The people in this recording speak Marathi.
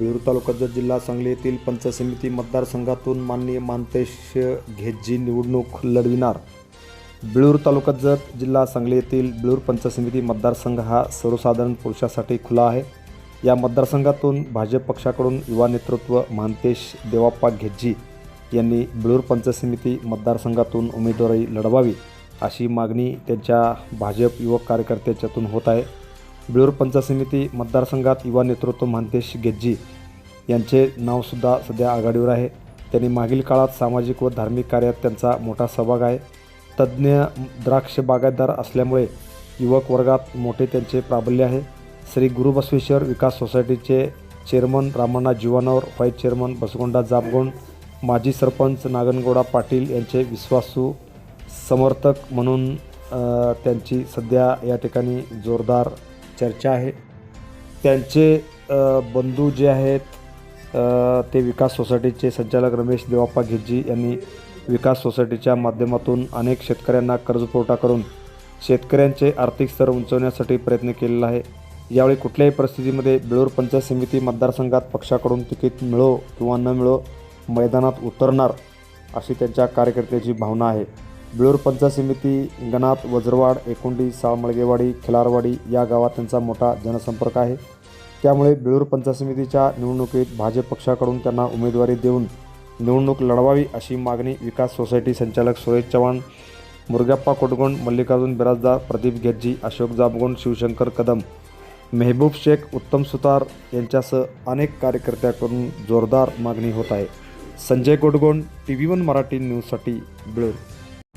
बिळूर तालुका जत जिल्हा सांगली येथील पंचसमिती मतदारसंघातून माननीय मानतेश घेतजी निवडणूक लढविणार. बिळूर तालुका जत जिल्हा सांगली येथील बिळूर पंचसमिती मतदारसंघ हा सर्वसाधारण पुरुषासाठी खुला आहे. या मतदारसंघातून भाजप पक्षाकडून युवा नेतृत्व मानतेश देवाप्पा घेज्जी यांनी बिळूर पंचसमिती मतदारसंघातून उमेदवारी लढवावी अशी मागणी त्यांच्या भाजप युवक कार्यकर्त्याच्यातून होत आहे. बिळूर समिती मतदारसंघात युवा नेतृत्व मानतेश गेज्जी यांचे नावसुद्धा सध्या आघाडीवर आहे. त्यांनी मागील काळात सामाजिक व धार्मिक कार्यात त्यांचा मोठा सहभाग आहे. तज्ज्ञ द्राक्ष बागायतदार असल्यामुळे युवक वर्गात मोठे त्यांचे प्राबल्य आहे. श्री गुरु बसवेश्वर विकास सोसायटीचे chairman Ramanna Jivanavar vice chairman Basagonda Jabagond माजी सरपंच नागनगौडा पाटील यांचे विश्वासू समर्थक म्हणून त्यांची सध्या या ठिकाणी जोरदार चर्चा आहे. त्यांचे बंधू जे आहेत ते विकास सोसायटीचे संचालक रमेश देवाप्पा घेजी यांनी विकास सोसायटीच्या माध्यमातून अनेक शेतकऱ्यांना कर्जपुरवठा करून शेतकऱ्यांचे आर्थिक स्तर उंचवण्यासाठी प्रयत्न केलेला आहे. यावेळी कुठल्याही परिस्थितीमध्ये बेळूर पंचायत समिती मतदारसंघात पक्षाकडून तिकीट मिळो किंवा न मिळो मैदानात उतरणार अशी त्यांच्या कार्यकर्त्याची भावना आहे. बिळूर पंचायत समिती गणात वज्रवाड एकुंडी साळमळगेवाडी खिलारवाडी या गावात त्यांचा मोठा जनसंपर्क आहे. त्यामुळे बिळूर पंचायत समितीच्या निवडणुकीत भाजप पक्षाकडून त्यांना उमेदवारी देऊन निवडणूक लढवावी अशी मागणी विकास सोसायटी संचालक सुरेश चव्हाण मुरगप्पा कोटगोंड मल्लिकार्जुन बिराजदार प्रदीप गेज्जी अशोक जाबगोंड शिवशंकर कदम मेहबूब शेख उत्तम सुतार यांच्यासह अनेक कार्यकर्त्याकडून जोरदार मागणी होत आहे. Sanjay Godgond T V one Marathi न्यूजसाठी Bilur.